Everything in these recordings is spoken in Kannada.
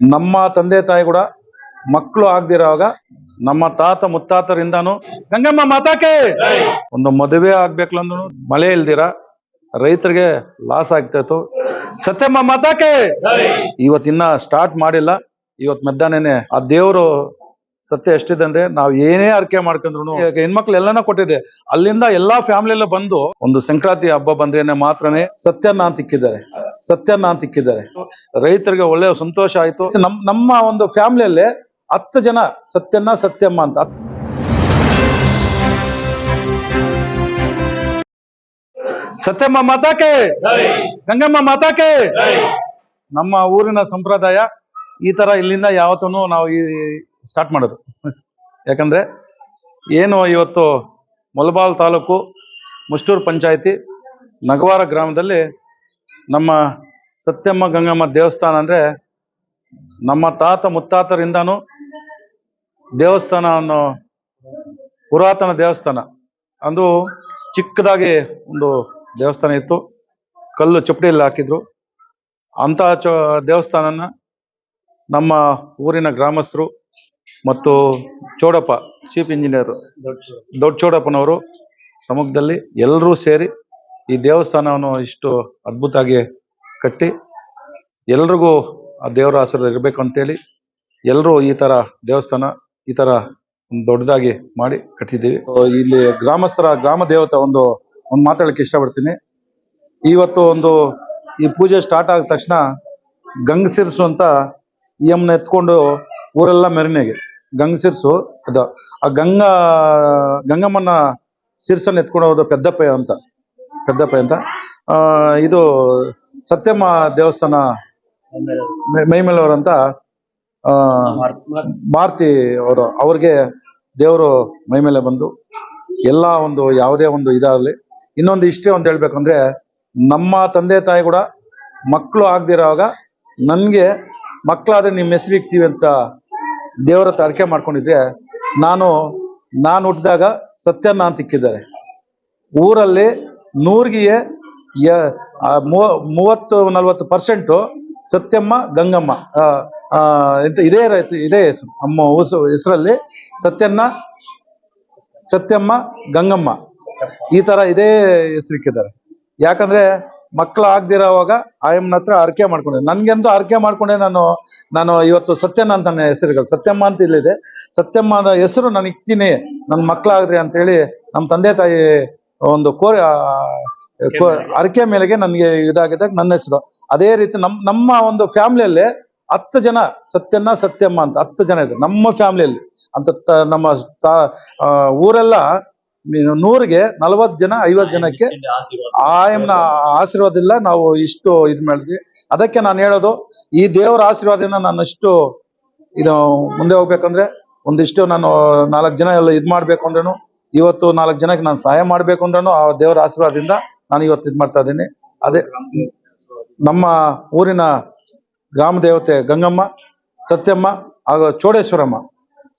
ನಮ್ಮ ತಂದೆ ತಾಯಿ ಕೂಡ ಮಕ್ಕಳು ಆಗದಿರೋವಾಗ ನಮ್ಮ ತಾತ ಮುತ್ತಾತರಿಂದಾನು, ಗಂಗಮ್ಮ, ಮಾತಾಕೆ! ಒಂದು ಮದುವೆ ಆಗ್ಬೇಕಂದ್ರು ಮಳೆ ಇಲ್ದಿರ ರೈತರಿಗೆ ಲಾಸ್ ಆಗ್ತಾಯಿತ್ತು ಸತ್ಯಮ್ಮ, ಮಾತಾಕೆ! ಇವತ್ತಿನ್ನ ಸ್ಟಾರ್ಟ್ ಮಾಡಿಲ್ಲ. ಇವತ್ ಮಧ್ಯಾಹ್ನನೇ ಆ ದೇವರು ಸತ್ಯ ಎಷ್ಟಿದೆ ಅಂದ್ರೆ ನಾವು ಏನೇ ಅರ್ಕೆ ಮಾಡ್ಕೊಂಡ್ರು ಹೆಣ್ಮಕ್ಳು ಎಲ್ಲಾನ ಕೊಟ್ಟಿದೆ. ಅಲ್ಲಿಂದ ಎಲ್ಲಾ ಫ್ಯಾಮಿಲಿ ಬಂದು ಒಂದು ಸಂಕ್ರಾಂತಿ ಹಬ್ಬ ಬಂದ್ರೆ ಮಾತ್ರನೇ ಸತ್ಯನ ಅಂತ ಇಕ್ಕಿದ್ದಾರೆ. ಸತ್ಯನ ಅಂತ ಇಕ್ಕಿದ್ದಾರೆ. ರೈತರಿಗೆ ಒಳ್ಳೆ ಸಂತೋಷ ಆಯ್ತು. ನಮ್ ನಮ್ಮ ಒಂದು ಫ್ಯಾಮಿಲಿಯಲ್ಲಿ ಹತ್ತು ಜನ ಸತ್ಯನ್ನ ಸತ್ಯಮ್ಮ ಅಂತ. ಸತ್ಯಮ್ಮ ಮಾತಾಕೆ? ಗಂಗಮ್ಮ ಮಾತಾಕೆ? ನಮ್ಮ ಊರಿನ ಸಂಪ್ರದಾಯ ಈ ತರ ಇಲ್ಲಿಂದ ಯಾವತ್ತೂ ನಾವು ಈ ಸ್ಟಾರ್ಟ್ ಮಾಡೋದು. ಯಾಕಂದ್ರೆ ಏನು ಇವತ್ತು ಮುಲಬಾಲ್ ತಾಲೂಕು ಮುಷ್ಟೂರು ಪಂಚಾಯಿತಿ ನಗವಾರ ಗ್ರಾಮದಲ್ಲಿ ನಮ್ಮ ಸತ್ಯಮ್ಮ ಗಂಗಮ್ಮ ದೇವಸ್ಥಾನ ಅಂದ್ರೆ ನಮ್ಮ ತಾತ ಮುತ್ತಾತರಿಂದಾನು ದೇವಸ್ಥಾನ ಅನ್ನೋ ಪುರಾತನ ದೇವಸ್ಥಾನ. ಅದು ಚಿಕ್ಕದಾಗಿ ಒಂದು ದೇವಸ್ಥಾನ ಇತ್ತು. ಕಲ್ಲು ಚಪ್ಪಡಿಯಲ್ಲಿ ಹಾಕಿದ್ರು. ಅಂತ ಚ ದೇವಸ್ಥಾನನ ನಮ್ಮ ಊರಿನ ಗ್ರಾಮಸ್ಥರು ಮತ್ತು ಚೋಡಪ್ಪ ಚೀಫ್ ಇಂಜಿನಿಯರ್ ದೊಡ್ಡ ಚೋಡಪ್ಪನವರು ಸಮ್ಮುಖದಲ್ಲಿ ಎಲ್ಲರೂ ಸೇರಿ ಈ ದೇವಸ್ಥಾನವನ್ನು ಇಷ್ಟು ಅದ್ಭುತವಾಗಿ ಕಟ್ಟಿ ಎಲ್ರಿಗೂ ಆ ದೇವರ ಆಶೀರ್ವಾದ ಇರಬೇಕು ಅಂತೇಳಿ ಎಲ್ಲರೂ ಈ ತರ ದೇವಸ್ಥಾನ ಈ ತರ ದೊಡ್ಡದಾಗಿ ಮಾಡಿ ಕಟ್ಟಿದ್ದೀವಿ. ಇಲ್ಲಿ ಗ್ರಾಮಸ್ಥರ, ಗ್ರಾಮ ದೇವತೆ ಒಂದು ಒಂದು ಮಾತಾಡಲಿಕ್ಕೆ ಇಷ್ಟಪಡ್ತೀನಿ. ಇವತ್ತು ಒಂದು ಈ ಪೂಜೆ ಸ್ಟಾರ್ಟ್ ಆದ ತಕ್ಷಣ ಗಂಗಸಿರ್ಸು ಅಂತ ಅಮ್ಮನ ಎತ್ಕೊಂಡು ಊರೆಲ್ಲ ಮೆರವಣಿಗೆ. ಗಂಗಸಿರ್ಸು ಅದ. ಆ ಗಂಗಾ, ಗಂಗಮ್ಮನ ಶಿರ್ಸನ್ನು ಎತ್ಕೊಂಡು ಹೋದ ಪೆದ್ದಪ್ಪ ಅಂತ. ಪೆದ್ದಪ್ಪ ಅಂತ. ಇದು ಸತ್ಯಮ್ಮ ದೇವಸ್ಥಾನ ಮೈಮೇಲವರಂತ ಮಾರುತಿ ಅವರು, ಅವ್ರಿಗೆ ದೇವರು ಮೈಮೇಲೆ ಬಂದು ಎಲ್ಲ ಒಂದು ಯಾವುದೇ ಒಂದು ಇದಾಗಲಿ. ಇನ್ನೊಂದು ಇಷ್ಟೇ ಒಂದು ಹೇಳ್ಬೇಕಂದ್ರೆ, ನಮ್ಮ ತಂದೆ ತಾಯಿ ಕೂಡ ಮಕ್ಕಳು ಆಗದಿರೋವಾಗ ನನಗೆ ಮಕ್ಕಳಾದ್ರೆ ನಿಮ್ಮ ಹೆಸರು ಇಕ್ತೀವಿ ಅಂತ ದೇವರ ಹತ್ರ ಮಾಡ್ಕೊಂಡಿದ್ರೆ ನಾನು ನಾನು ಹುಟ್ಟಿದಾಗ ಸತ್ಯನ್ನ ಅಂತ ಇಕ್ಕಿದ್ದಾರೆ. ಊರಲ್ಲಿ ನೂರಿಗೆ ಯ- ಆ, ಮೂವ- ಮೂವತ್ತು, ನಲ್ವತ್ತು ಪರ್ಸೆಂಟು ಸತ್ಯಮ್ಮ, ಗಂಗಮ್ಮ ಅಂತ ಇದೇ ಇದೇ ಹೆಸರು. ನಮ್ಮ ಉಸು, ಹೆಸರಲ್ಲಿ ಸತ್ಯನ್ನ ಸತ್ಯಮ್ಮ, ಗಂಗಮ್ಮ ಈ ತರ ಇದೇ ಹೆಸರಿಕ್ಕಿದ್ದಾರೆ ಯಾಕಂದ್ರೆ ಮಕ್ಕಳು ಆಗದಿರೋವಾಗ ಆಯಮ್ಮನ ಹತ್ರ ಆರ್ಕೆ ಮಾಡ್ಕೊಂಡೆ. ನನ್ಗೆಂದು ಆರ್ಕೆ ಮಾಡ್ಕೊಂಡೆ ನಾನು ನಾನು ಇವತ್ತು ಸತ್ಯನ ಅಂತ ನನ್ನ ಹೆಸರುಗಳು. ಸತ್ಯಮ್ಮ ಅಂತ ಇಲ್ಲಿದೆ. ಸತ್ಯಮ್ಮನ ಹೆಸರು ನಾನು ಇಕ್ತೀನಿ. ನನ್ನ ಮಕ್ಕಳಾಗ್ರಿ ಅಂತ ಹೇಳಿ ನಮ್ಮ ತಂದೆ ತಾಯಿ ಒಂದು ಕೋರಿ ಕೋ- ಅರಕೆ ಮೇಲೆಗೆ ನನಗೆ ಇದಾಗಿದ್ದಾಗ ನನ್ನ ಹೆಸರು. ಅದೇ ರೀತಿ ನಮ್ಮ ನಮ್ಮ ಒಂದು ಫ್ಯಾಮಿಲಿಯಲ್ಲಿ ಹತ್ತು ಜನ ಸತ್ಯನ್ನ ಸತ್ಯಮ್ಮ ಅಂತ ಹತ್ತು ಜನ ಇದೆ ನಮ್ಮ ಫ್ಯಾಮಿಲಿಯಲ್ಲಿ. ಅಂತ ನಮ್ಮ ತಾ- ಊರೆಲ್ಲ ನೂರಿಗೆ ನಲವತ್ತು ಜನ ಐವತ್ತು ಜನಕ್ಕೆ ಆಯಮ್ನ ಆಶೀರ್ವಾದ. ಇಲ್ಲ ನಾವು ಇಷ್ಟು ಇದು ಮಾಡಿದ್ವಿ. ಅದಕ್ಕೆ ನಾನು ಹೇಳೋದು ಈ ದೇವರ ಆಶೀರ್ವಾದದಿಂದ ನಾನು ಇಷ್ಟು ಇದು ಮುಂದೆ ಹೋಗ್ಬೇಕಂದ್ರೆ ಒಂದಿಷ್ಟು ನಾನು ನಾಲ್ಕು ಜನ ಎಲ್ಲ ಇದು ಮಾಡ್ಬೇಕು ಅಂದ್ರೂ ಇವತ್ತು ನಾಲ್ಕು ಜನಕ್ಕೆ ನಾನು ಸಹಾಯ ಮಾಡ್ಬೇಕು ಅಂದ್ರೂ ಆ ದೇವರ ಆಶೀರ್ವಾದದಿಂದ ನಾನು ಇವತ್ತು ಇದು ಮಾಡ್ತಾ ಇದ್ದೀನಿ. ಅದೇ ನಮ್ಮ ಊರಿನ ಗ್ರಾಮ ದೇವತೆ ಗಂಗಮ್ಮ ಸತ್ಯಮ್ಮ ಹಾಗೂ ಚೋಡೇಶ್ವರಮ್ಮ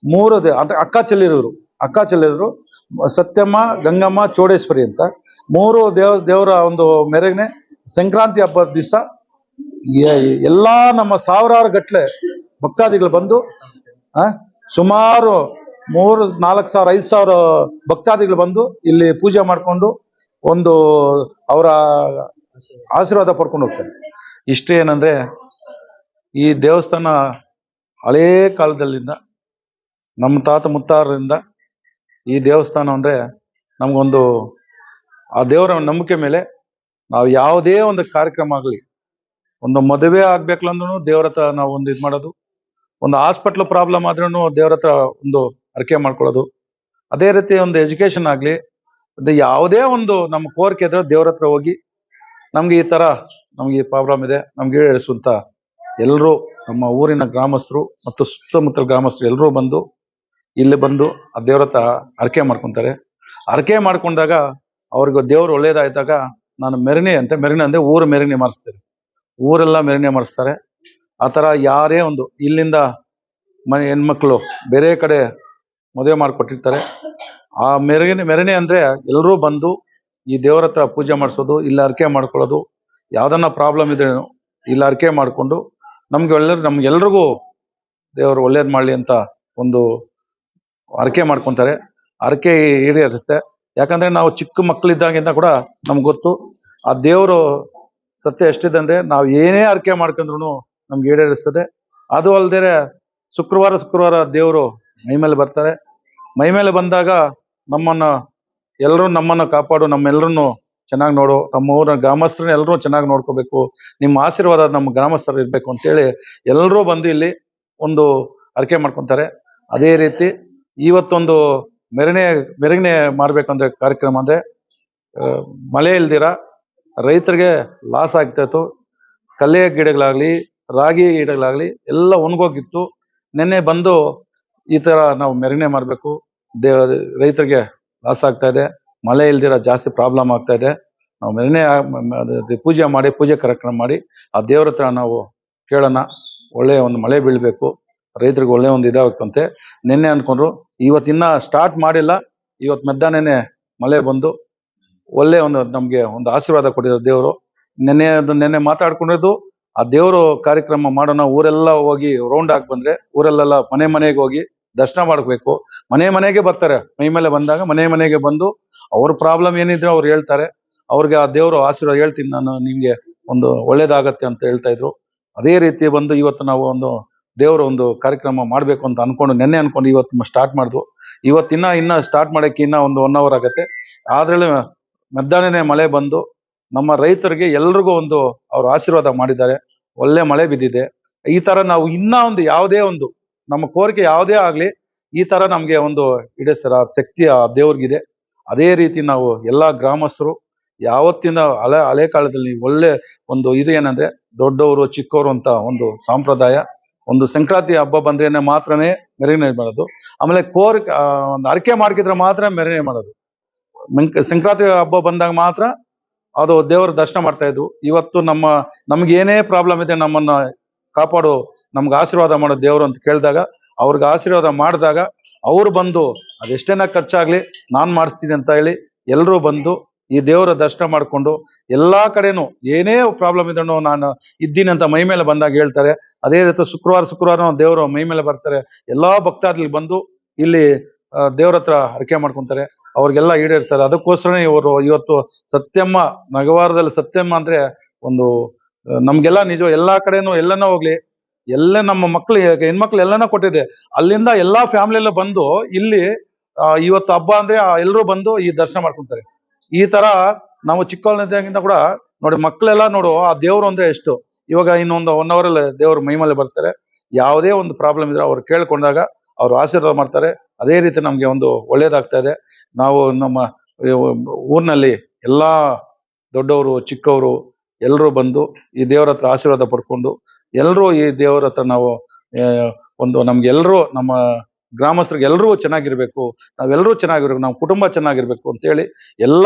ಮೂರು ದೇ ಅಂದ್ರೆ ಅಕ್ಕ ಚೆಲ್ಲಿರೋರು. ಅಕ್ಕ ಚೆಲ್ಲರು ಸತ್ಯಮ್ಮ, ಗಂಗಮ್ಮ, ಚೋಡೇಶ್ವರಿ ಅಂತ ಮೂರು ದೇವ, ದೇವರ ಒಂದು ಮೆರಗನೆ ಸಂಕ್ರಾಂತಿ ಹಬ್ಬದ ದಿವಸ ಎಲ್ಲ ನಮ್ಮ ಸಾವಿರಾರು ಗಟ್ಟಲೆ ಭಕ್ತಾದಿಗಳು ಬಂದು ಸುಮಾರು ಮೂರು, ನಾಲ್ಕು ಸಾವಿರ, ಐದು ಸಾವಿರ ಭಕ್ತಾದಿಗಳು ಬಂದು ಇಲ್ಲಿ ಪೂಜೆ ಮಾಡಿಕೊಂಡು ಒಂದು ಅವರ ಆಶೀರ್ವಾದ ಪಡ್ಕೊಂಡು ಹೋಗ್ತಾರೆ. ಇಷ್ಟೇ ಏನಂದ್ರೆ ಈ ದೇವಸ್ಥಾನ ಹಳೇ ಕಾಲದಲ್ಲಿಂದ, ನಮ್ಮ ತಾತ ಮುತ್ತಾರರಿಂದ ಈ ದೇವಸ್ಥಾನ ಅಂದ್ರೆ ನಮಗೊಂದು ಆ ದೇವರ ನಂಬಿಕೆ ಮೇಲೆ ನಾವು ಯಾವುದೇ ಒಂದು ಕಾರ್ಯಕ್ರಮ ಆಗಲಿ, ಒಂದು ಮದುವೆ ಆಗ್ಬೇಕಂದ್ರೂ ದೇವ್ರ ಹತ್ರ ನಾವು ಒಂದು ಇದು ಮಾಡೋದು, ಒಂದು ಹಾಸ್ಪಿಟ್ಲ್ ಪ್ರಾಬ್ಲಮ್ ಆದ್ರೂ ದೇವ್ರ ಹತ್ರ ಒಂದು ಅರ್ಕೆ ಮಾಡ್ಕೊಳ್ಳೋದು. ಅದೇ ರೀತಿ ಒಂದು ಎಜುಕೇಶನ್ ಆಗಲಿ, ಅದು ಯಾವುದೇ ಒಂದು ನಮ್ಮ ಕೋರಿಕೆ ಇದ್ರೆ ದೇವ್ರ ಹತ್ರ ಹೋಗಿ ನಮ್ಗೆ ಈ ತರ ನಮ್ಗೆ ಈ ಪ್ರಾಬ್ಲಮ್ ಇದೆ, ನಮ್ಗೆ ಈಡೇರಿಸುವಂತ ಎಲ್ಲರೂ ನಮ್ಮ ಊರಿನ ಗ್ರಾಮಸ್ಥರು ಮತ್ತು ಸುತ್ತಮುತ್ತಲ ಗ್ರಾಮಸ್ಥರು ಎಲ್ಲರೂ ಬಂದು ಇಲ್ಲಿ ಬಂದು ಆ ದೇವ್ರ ಹತ್ರ ಹರಕೆ ಮಾಡ್ಕೊಂತಾರೆ. ಹರಕೆ ಮಾಡ್ಕೊಂಡಾಗ ಅವ್ರಿಗೆ ದೇವ್ರು ಒಳ್ಳೇದಾಯ್ತಾಗ ನಾನು ಮೆರಣಿ ಅಂತ ಮೆರಣಿ ಅಂದ್ರೆ ಊರು ಮೆರಣಿ ಮಾಡಿಸ್ತೇನೆ ಊರೆಲ್ಲ ಮೆರಣಿ ಮಾಡಿಸ್ತಾರೆ. ಆ ಥರ ಯಾರೇ ಒಂದು ಇಲ್ಲಿಂದ ಮನೆ ಹೆಣ್ಮಕ್ಳು ಬೇರೆ ಕಡೆ ಮದುವೆ ಮಾಡಿಕೊಟ್ಟಿರ್ತಾರೆ. ಆ ಮೆರಗಿನ ಮೆರಣಿ ಅಂದ್ರೆ ಎಲ್ಲರೂ ಬಂದು ಈ ದೇವರ ಹತ್ರ ಪೂಜೆ ಮಾಡಿಸೋದು, ಇಲ್ಲ ಹರಕೆ ಮಾಡ್ಕೊಳ್ಳೋದು, ಯಾವ್ದನ್ನ ಪ್ರಾಬ್ಲಮ್ ಇದ್ರೆ ಇಲ್ಲ ಹರಕೆ ಮಾಡ್ಕೊಂಡು ನಮ್ಗೆ ಎಲ್ಲರೂ ನಮ್ಗೆಲ್ರಿಗೂ ದೇವರು ಒಳ್ಳೇದು ಮಾಡ್ಲಿ ಅಂತ ಒಂದು ಹರಕೆ ಮಾಡ್ಕೊಂತಾರೆ. ಹರಕೆ ಈಡೇರುತ್ತೆ ಯಾಕಂದ್ರೆ ನಾವು ಚಿಕ್ಕ ಮಕ್ಕಳಿದ್ದಾಗಿಂದ ಕೂಡ ನಮ್ಗೆ ಗೊತ್ತು, ಆ ದೇವರು ಸತ್ಯ ಎಷ್ಟಿದೆ ಅಂದ್ರೆ ನಾವು ಏನೇ ಹರಕೆ ಮಾಡ್ಕೊಂಡ್ರು ನಮ್ಗೆ ಈಡೇರಿಸ್ತದೆ. ಅದು ಅಲ್ಲದೆ ಶುಕ್ರವಾರ ಶುಕ್ರವಾರ ದೇವರು ಮೈಮೇಲೆ ಬರ್ತಾರೆ. ಮೈಮೇಲೆ ಬಂದಾಗ ನಮ್ಮನ್ನ ಎಲ್ಲರೂ ನಮ್ಮನ್ನ ಕಾಪಾಡು ನಮ್ಮೆಲ್ಲರನ್ನು ಚೆನ್ನಾಗಿ ನೋಡು ನಮ್ಮ ಊರ ಗ್ರಾಮಸ್ಥರನ್ನ ಎಲ್ಲರೂ ಚೆನ್ನಾಗಿ ನೋಡ್ಕೋಬೇಕು, ನಿಮ್ಮ ಆಶೀರ್ವಾದ ನಮ್ಮ ಗ್ರಾಮಸ್ಥರು ಇರಬೇಕು ಅಂತೇಳಿ ಎಲ್ಲರೂ ಬಂದು ಇಲ್ಲಿ ಒಂದು ಹರಕೆ ಮಾಡ್ಕೊಂತಾರೆ. ಅದೇ ರೀತಿ ಇವತ್ತೊಂದು ಮೆರಣೆ ಮೆರವಣಿಗೆ ಮಾಡ್ಬೇಕಂದ್ರೆ ಕಾರ್ಯಕ್ರಮ ಅಂದ್ರೆ ಮಳೆ ಇಲ್ದಿರ, ರೈತರಿಗೆ ಲಾಸ್ ಆಗ್ತಾ ಇತ್ತು ಗಿಡಗಳಾಗ್ಲಿ, ರಾಗಿ ಗಿಡಗಳಾಗ್ಲಿ ಎಲ್ಲ ಒಣಗೋಗಿತ್ತು. ನಿನ್ನೆ ಬಂದು ಈ ತರ ನಾವು ಮೆರವಣಿಗೆ ಮಾಡ್ಬೇಕು. ರೈತರಿಗೆ ಲಾಸ್ ಆಗ್ತಾ ಇದೆ. ಮಳೆ ಇಲ್ದಿರ ಜಾಸ್ತಿ ಪ್ರಾಬ್ಲಮ್ ಆಗ್ತಾ ಇದೆ. ನಾವು ಮೆರವಣಿಗೆ ಆ- ಮ- ಮ- ಅದು ಪೂಜೆ ಮಾಡಿ, ಪೂಜೆ ಕಾರ್ಯಕ್ರಮ ಮಾಡಿ, ಆ ದೇವ್ರ ಹತ್ರ ನಾವು ಕೇಳೋಣ. ಒಳ್ಳೆಯ ಒಂದು ಮಳೆ ಬೀಳ್ಬೇಕು. ರೈತರಿಗೆ ಒಳ್ಳೆ ಒಂದು ಇದಾಗುತ್ತಂತೆ. ನಿನ್ನೆ ಅನ್ಕೊಂಡ್ರು ಇವತ್ತಿನ್ನ ಸ್ಟಾರ್ಟ್ ಮಾಡಿಲ್ಲ, ಇವತ್ತು ಮಧ್ಯಾಹ್ನನೇ ಮಳೆ ಬಂದು ಒಳ್ಳೆ ಒಂದು ನಮಗೆ ಒಂದು ಆಶೀರ್ವಾದ ಕೊಟ್ಟಿದ್ದಾರೆ ದೇವರು. ನಿನ್ನೆ ಅದು ನೆನ್ನೆ ಮಾತಾಡ್ಕೊಂಡಿದ್ದು, ಆ ದೇವರು ಕಾರ್ಯಕ್ರಮ ಮಾಡೋಣ, ಊರೆಲ್ಲ ಹೋಗಿ ರೌಂಡ್ ಹಾಕಿ ಬಂದ್ರೆ ಊರಲ್ಲೆಲ್ಲ ಮನೆ ಮನೆಗೆ ಹೋಗಿ ದರ್ಶನ ಮಾಡ್ಬೇಕು. ಮನೆ ಮನೆಗೆ ಬರ್ತಾರೆ, ಮೈ ಮೇಲೆ ಬಂದಾಗ ಮನೆ ಮನೆಗೆ ಬಂದು ಅವ್ರ ಪ್ರಾಬ್ಲಮ್ ಏನಿದ್ರೆ ಅವ್ರು ಹೇಳ್ತಾರೆ. ಅವ್ರಿಗೆ ಆ ದೇವರು ಆಶೀರ್ವಾದ ಹೇಳ್ತೀನಿ ನಾನು ನಿಮಗೆ ಒಂದು ಒಳ್ಳೇದಾಗತ್ತೆ ಅಂತ ಹೇಳ್ತಾ ಇದ್ರು. ಅದೇ ರೀತಿ ಬಂದು ಇವತ್ತು ನಾವು ಒಂದು ದೇವರ ಒಂದು ಕಾರ್ಯಕ್ರಮ ಮಾಡಬೇಕು ಅಂತ ಅನ್ಕೊಂಡು, ನೆನ್ನೆ ಅನ್ಕೊಂಡು ಇವತ್ತು ಸ್ಟಾರ್ಟ್ ಮಾಡಿದ್ವು. ಇವತ್ತಿನ್ನ ಇನ್ನ ಸ್ಟಾರ್ಟ್ ಮಾಡಕ್ಕೆ ಇನ್ನ ಒಂದು ಒನ್ ಅವರ್ ಆಗತ್ತೆ. ಆದ್ರಲ್ಲಿ ಮಧ್ಯಾಹ್ನನೇ ಮಳೆ ಬಂದು ನಮ್ಮ ರೈತರಿಗೆ ಎಲ್ರಿಗೂ ಒಂದು ಅವ್ರ ಆಶೀರ್ವಾದ ಮಾಡಿದ್ದಾರೆ. ಒಳ್ಳೆ ಮಳೆ ಬಿದ್ದಿದೆ. ಈ ತರ ನಾವು ಇನ್ನ ಒಂದು ಯಾವುದೇ ಒಂದು, ನಮ್ಮ ಕೋರಿಕೆ ಯಾವುದೇ ಆಗ್ಲಿ ಈ ತರ ನಮ್ಗೆ ಒಂದು ಈಡೇರಿಸ್ತಾರ ಶಕ್ತಿ ಆ ದೇವ್ರಿಗಿದೆ. ಅದೇ ರೀತಿ ನಾವು ಎಲ್ಲಾ ಗ್ರಾಮಸ್ಥರು ಯಾವತ್ತಿನ ಹಳೆ ಹಳೆ ಕಾಲದಲ್ಲಿ ಒಳ್ಳೆ ಒಂದು ಇದು ಏನಂದ್ರೆ ದೊಡ್ಡವರು, ಚಿಕ್ಕವರು ಅಂತ ಒಂದು ಸಂಪ್ರದಾಯ ಒಂದು ಸಂಕ್ರಾಂತಿ ಹಬ್ಬ ಬಂದ್ರೇನೆ ಮಾತ್ರನೇ ಮೆರವಣಿಗೆ ಮಾಡೋದು. ಆಮೇಲೆ ಕೋರ್ ಒಂದು ಅರಕೆ ಮಾಡ್ಕಿದ್ರೆ ಮಾತ್ರ ಮೆರವಣಿಗೆ ಮಾಡೋದು. ಸಂಕ್ರಾಂತಿ ಹಬ್ಬ ಬಂದಾಗ ಮಾತ್ರ ಅದು ದೇವರ ದರ್ಶನ ಮಾಡ್ತಾ ಇದ್ವು. ಇವತ್ತು ನಮ್ಮ, ನಮ್ಗೆ ಏನೇ ಪ್ರಾಬ್ಲಮ್ ಇದೆ ನಮ್ಮನ್ನ ಕಾಪಾಡು, ನಮ್ಗೆ ಆಶೀರ್ವಾದ ಮಾಡೋ ದೇವರು ಅಂತ ಕೇಳಿದಾಗ, ಅವ್ರಿಗೆ ಆಶೀರ್ವಾದ ಮಾಡಿದಾಗ, ಅವ್ರು ಬಂದು, ಅದೆಷ್ಟೇನ ಖರ್ಚಾಗ್ಲಿ, ನಾನು ಮಾಡಿಸ್ತೀನಿ ಅಂತ ಹೇಳಿ ಎಲ್ಲರೂ ಬಂದು ಈ ದೇವರ ದರ್ಶನ ಮಾಡಿಕೊಂಡು ಎಲ್ಲಾ ಕಡೆನೂ ಏನೇ ಪ್ರಾಬ್ಲಮ್ ಇದನ್ನು ನಾನು ಇದ್ದೀನಿ ಅಂತ ಮೈ ಮೇಲೆ ಬಂದಾಗ ಹೇಳ್ತಾರೆ. ಅದೇ ರೀತಿ ಶುಕ್ರವಾರ ಶುಕ್ರವಾರ ದೇವರು ಮೈ ಮೇಲೆ ಬರ್ತಾರೆ. ಎಲ್ಲಾ ಭಕ್ತಾದಿಗಳು ಬಂದು ಇಲ್ಲಿ ದೇವ್ರ ಹತ್ರ ಹರಕೆ ಮಾಡ್ಕೊಂತಾರೆ. ಅವ್ರಿಗೆಲ್ಲ ಈಡೇರ್ತಾರೆ. ಅದಕ್ಕೋಸ್ಕರನೇ ಇವರು ಇವತ್ತು ಸತ್ಯಮ್ಮ ನಗವಾರದಲ್ಲಿ ಸತ್ಯಮ್ಮ ಅಂದ್ರೆ ಒಂದು ನಮ್ಗೆಲ್ಲ ನಿಜ ಎಲ್ಲಾ ಕಡೆನೂ ಎಲ್ಲನ ಹೋಗ್ಲಿ, ಎಲ್ಲ ನಮ್ಮ ಮಕ್ಳು, ಹೆಣ್ಮಕ್ಳು ಎಲ್ಲನ ಕೊಟ್ಟಿದೆ. ಅಲ್ಲಿಂದ ಎಲ್ಲಾ ಫ್ಯಾಮಿಲಿ ಎಲ್ಲ ಬಂದು ಇಲ್ಲಿ ಇವತ್ತು ಹಬ್ಬ ಅಂದ್ರೆ ಎಲ್ಲರೂ ಬಂದು ಈ ದರ್ಶನ ಮಾಡ್ಕೊಂತಾರೆ. ಈ ತರ ನಾವು ಚಿಕ್ಕವಳಿಂದ ಕೂಡ ನೋಡಿ ಮಕ್ಕಳೆಲ್ಲ ನೋಡು, ಆ ದೇವ್ರು ಅಂದ್ರೆ ಎಷ್ಟು? ಇವಾಗ ಇನ್ನೊಂದು ಒನ್ ಅವರ್ ಅಲ್ಲಿ ದೇವ್ರ ಮೈಮಲ್ಲಿ ಬರ್ತಾರೆ. ಯಾವುದೇ ಒಂದು ಪ್ರಾಬ್ಲಮ್ ಇದ್ರೆ ಅವ್ರು ಕೇಳ್ಕೊಂಡಾಗ ಅವ್ರು ಆಶೀರ್ವಾದ ಮಾಡ್ತಾರೆ. ಅದೇ ರೀತಿ ನಮ್ಗೆ ಒಂದು ಒಳ್ಳೇದಾಗ್ತಾ ಇದೆ. ನಾವು ನಮ್ಮ ಊರಿನಲ್ಲಿ ಎಲ್ಲಾ ದೊಡ್ಡವರು, ಚಿಕ್ಕವರು ಎಲ್ಲರೂ ಬಂದು ಈ ದೇವರ ಹತ್ರ ಆಶೀರ್ವಾದ ಪಡ್ಕೊಂಡು ಎಲ್ಲರೂ ಈ ದೇವರ ಹತ್ರ ನಾವು ಒಂದು ನಮ್ಗೆ ಎಲ್ಲರೂ ನಮ್ಮ ಗ್ರಾಮಸ್ಥರಿಗೆ ಎಲ್ಲರೂ ಚೆನ್ನಾಗಿರ್ಬೇಕು ನಾವೆಲ್ಲರೂ ಚೆನ್ನಾಗಿರ್ಬೇಕು ನಮ್ಮ ಕುಟುಂಬ ಚೆನ್ನಾಗಿರ್ಬೇಕು ಅಂತೇಳಿ ಎಲ್ಲ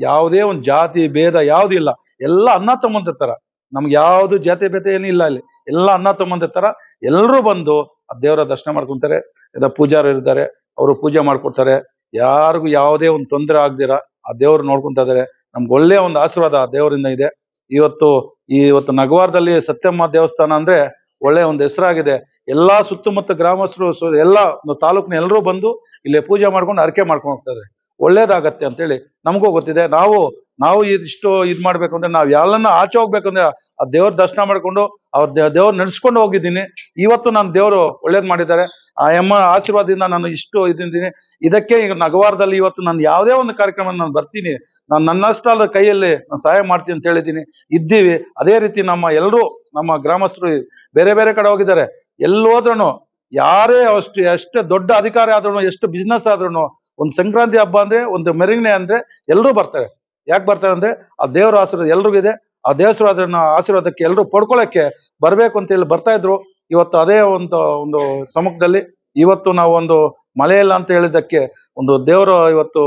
ಯಾವುದೇ ಒಂದು ಜಾತಿ, ಭೇದ ಯಾವ್ದು ಇಲ್ಲ, ಎಲ್ಲ ಅನ್ನ ತಗೊಂಡಿರ್ತಾರ ನಮ್ಗೆ ಯಾವುದು ಜಾತಿ ಭೇದ ಏನು ಇಲ್ಲ ಇಲ್ಲಿ ಎಲ್ಲ ಅನ್ನ ತಗೊಂಡಿರ್ತಾರ ಎಲ್ಲರೂ ಬಂದು ಆ ದೇವರ ದರ್ಶನ ಮಾಡ್ಕೊಂತಾರೆ ಇಲ್ಲ ಪೂಜಾರು ಇರ್ತಾರೆ ಅವರು ಪೂಜೆ ಮಾಡ್ಕೊಡ್ತಾರೆ. ಯಾರಿಗೂ ಯಾವುದೇ ಒಂದು ತೊಂದರೆ ಆಗ್ದಿರ ಆ ದೇವ್ರು ನೋಡ್ಕೊಂತ ಇದಾರೆ ನಮ್ಗೆ ಒಳ್ಳೆ ಒಂದು ಆಶೀರ್ವಾದ ಆ ದೇವರಿಂದ ಇದೆ. ಇವತ್ತು ಈ ಇವತ್ತು ನಗವಾರದಲ್ಲಿ ಸತ್ಯಮ್ಮ ದೇವಸ್ಥಾನ ಅಂದ್ರೆ ಒಳ್ಳೆ ಒಂದು ಹೆಸರಾಗಿದೆ. ಎಲ್ಲಾ ಸುತ್ತಮುತ್ತ ಗ್ರಾಮಸ್ಥರು ಎಲ್ಲ ತಾಲೂಕಿನ ಎಲ್ಲರೂ ಬಂದು ಇಲ್ಲಿ ಪೂಜೆ ಮಾಡ್ಕೊಂಡು ಹರಕೆ ಮಾಡ್ಕೊಂಡು ಹೋಗ್ತಾರೆ. ಒಳ್ಳೇದಾಗತ್ತೆ ಅಂತೇಳಿ ನಮಗೂ ಗೊತ್ತಿದೆ. ನಾವು ನಾವು ಇದಿಷ್ಟು ಇದು ಮಾಡ್ಬೇಕು ಅಂದ್ರೆ ನಾವು ಎಲ್ಲನ್ನ ಆಚೆ ಹೋಗ್ಬೇಕಂದ್ರೆ ಆ ದೇವ್ರ ದರ್ಶನ ಮಾಡ್ಕೊಂಡು ಅವ್ರ ದೇವ್ರ ನಡೆಸ್ಕೊಂಡು ಹೋಗಿದ್ದೀನಿ. ಇವತ್ತು ನಾನು ದೇವರು ಒಳ್ಳೇದ್ ಮಾಡಿದ್ದಾರೆ. ಆ ಎಮ್ಮ ಆಶೀರ್ವಾದದಿಂದ ನಾನು ಇಷ್ಟು ಇದ್ದೀನಿ ಇದಕ್ಕೆ ಈಗ ನಗವಾರದಲ್ಲಿ ಇವತ್ತು ನಾನು ಯಾವುದೇ ಒಂದು ಕಾರ್ಯಕ್ರಮ ನಾನು ಬರ್ತೀನಿ. ನಾನು ನನ್ನಷ್ಟಲ್ಲ ಕೈಯಲ್ಲಿ ನಾನು ಸಹಾಯ ಮಾಡ್ತೀನಿ ಅಂತ ಹೇಳಿದ್ದೀನಿ. ಇದ್ದೀವಿ. ಅದೇ ರೀತಿ ನಮ್ಮ ಎಲ್ಲರೂ ನಮ್ಮ ಗ್ರಾಮಸ್ಥರು ಬೇರೆ ಬೇರೆ ಕಡೆ ಹೋಗಿದ್ದಾರೆ. ಎಲ್ಲಿ ಹೋದ್ರೂ ಯಾರೇ ಅಷ್ಟು, ಎಷ್ಟು ದೊಡ್ಡ ಅಧಿಕಾರಿ ಆದ್ರೂ ಎಷ್ಟು ಬಿಸ್ನೆಸ್ ಆದ್ರೂ ಒಂದು ಸಂಕ್ರಾಂತಿ ಹಬ್ಬ ಅಂದ್ರೆ, ಒಂದು ಮೆರವಣಿಗೆ ಅಂದ್ರೆ ಎಲ್ಲರೂ ಬರ್ತಾರೆ. ಯಾಕೆ ಬರ್ತಾರೆ ಅಂದ್ರೆ ಆ ದೇವರ ಆಶೀರ್ವಾದ ಎಲ್ರಿಗೂ ಇದೆ. ಆ ದೇವರ ಆಶೀರ್ವಾದಕ್ಕೆ ಎಲ್ಲರೂ ಪಡ್ಕೊಳಕ್ಕೆ ಬರಬೇಕು ಅಂತ ಹೇಳಿ ಬರ್ತಾ ಇದ್ರು. ಇವತ್ತು ಅದೇ ಒಂದು ಒಂದು ಸಮ್ಮುಖದಲ್ಲಿ ಇವತ್ತು ನಾವು ಒಂದು ಮಳೆ ಇಲ್ಲ ಅಂತ ಹೇಳಿದ್ದಕ್ಕೆ ಒಂದು ದೇವರು ಇವತ್ತು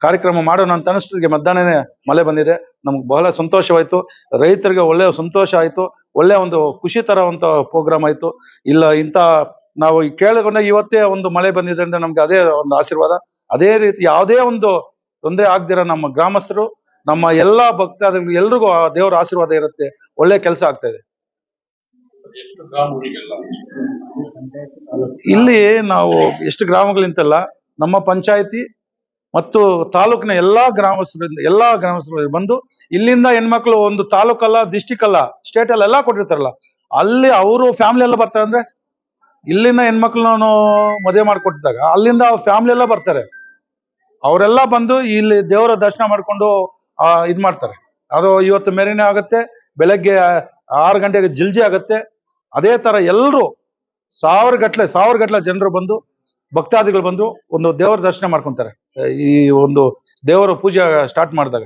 ಕಾರ್ಯಕ್ರಮ ಮಾಡೋಣ ಅಂತ ಅನಿಸ್ತಿಗೆ ಮಧ್ಯಾಹ್ನನೇ ಮಳೆ ಬಂದಿದೆ. ನಮ್ಗೆ ಬಹಳ ಸಂತೋಷವಾಯಿತು. ರೈತರಿಗೆ ಒಳ್ಳೆಯ ಸಂತೋಷ ಆಯಿತು. ಒಳ್ಳೆಯ ಒಂದು ಖುಷಿ ತರವಂಥ ಪ್ರೋಗ್ರಾಮ್ ಆಯಿತು. ಇಲ್ಲ, ಇಂಥ ನಾವು ಕೇಳಿಕೊಂಡ ಇವತ್ತೇ ಒಂದು ಮಳೆ ಬಂದಿದೆ ಅಂದ್ರೆ ನಮ್ಗೆ ಅದೇ ಒಂದು ಆಶೀರ್ವಾದ. ಅದೇ ರೀತಿ ಯಾವುದೇ ಒಂದು ತೊಂದರೆ ಆಗ್ದಿರ ನಮ್ಮ ಗ್ರಾಮಸ್ಥರು, ನಮ್ಮ ಎಲ್ಲಾ ಭಕ್ತಾದಿಗಳು ಎಲ್ರಿಗೂ ಆ ದೇವರ ಆಶೀರ್ವಾದ ಇರುತ್ತೆ. ಒಳ್ಳೆ ಕೆಲಸ ಆಗ್ತಾ ಇದೆ. ಇಲ್ಲಿ ನಾವು ಎಷ್ಟು ಗ್ರಾಮಗಳಿಂತಲ್ಲ, ನಮ್ಮ ಪಂಚಾಯತಿ ಮತ್ತು ತಾಲೂಕಿನ ಎಲ್ಲಾ ಗ್ರಾಮಸ್ಥರಿಂದ, ಎಲ್ಲಾ ಗ್ರಾಮಸ್ಥರು ಬಂದು ಇಲ್ಲಿಂದ ಹೆಣ್ಮಕ್ಳು ಒಂದು ತಾಲೂಕಲ್ಲ ಡಿಸ್ಟಿಕ್ ಅಲ್ಲ ಸ್ಟೇಟ್ ಅಲ್ಲ, ಎಲ್ಲ ಕೊಟ್ಟಿರ್ತಾರಲ್ಲ, ಅಲ್ಲಿ ಅವರು ಫ್ಯಾಮಿಲಿ ಎಲ್ಲ ಬರ್ತಾರೆ ಅಂದ್ರೆ ಇಲ್ಲಿಂದ ಹೆಣ್ಮಕ್ಳನ್ನು ಮದುವೆ ಮಾಡಿಕೊಟ್ಟಿದ್ದಾಗ, ಅಲ್ಲಿಂದ ಫ್ಯಾಮಿಲಿ ಎಲ್ಲ ಬರ್ತಾರೆ. ಅವರೆಲ್ಲ ಬಂದು ಇಲ್ಲಿ ದೇವರ ದರ್ಶನ ಮಾಡ್ಕೊಂಡು ಇದ್ ಮಾಡ್ತಾರೆ. ಅದು ಇವತ್ತು ಮೆರಿನೆ ಆಗುತ್ತೆ, ಬೆಳಗ್ಗೆ ಆರು ಗಂಟೆಗೆ ಜಿಲ್ಜಿ ಆಗುತ್ತೆ. ಅದೇ ತರ ಎಲ್ಲರೂ ಸಾವಿರ ಗಟ್ಲೆ ಸಾವಿರ ಗಟ್ಲೆ ಜನರು ಬಂದು, ಭಕ್ತಾದಿಗಳು ಬಂದು ಒಂದು ದೇವರ ದರ್ಶನ ಮಾಡ್ಕೊಂತಾರೆ. ಈ ಒಂದು ದೇವರ ಪೂಜೆ ಸ್ಟಾರ್ಟ್ ಮಾಡಿದಾಗ.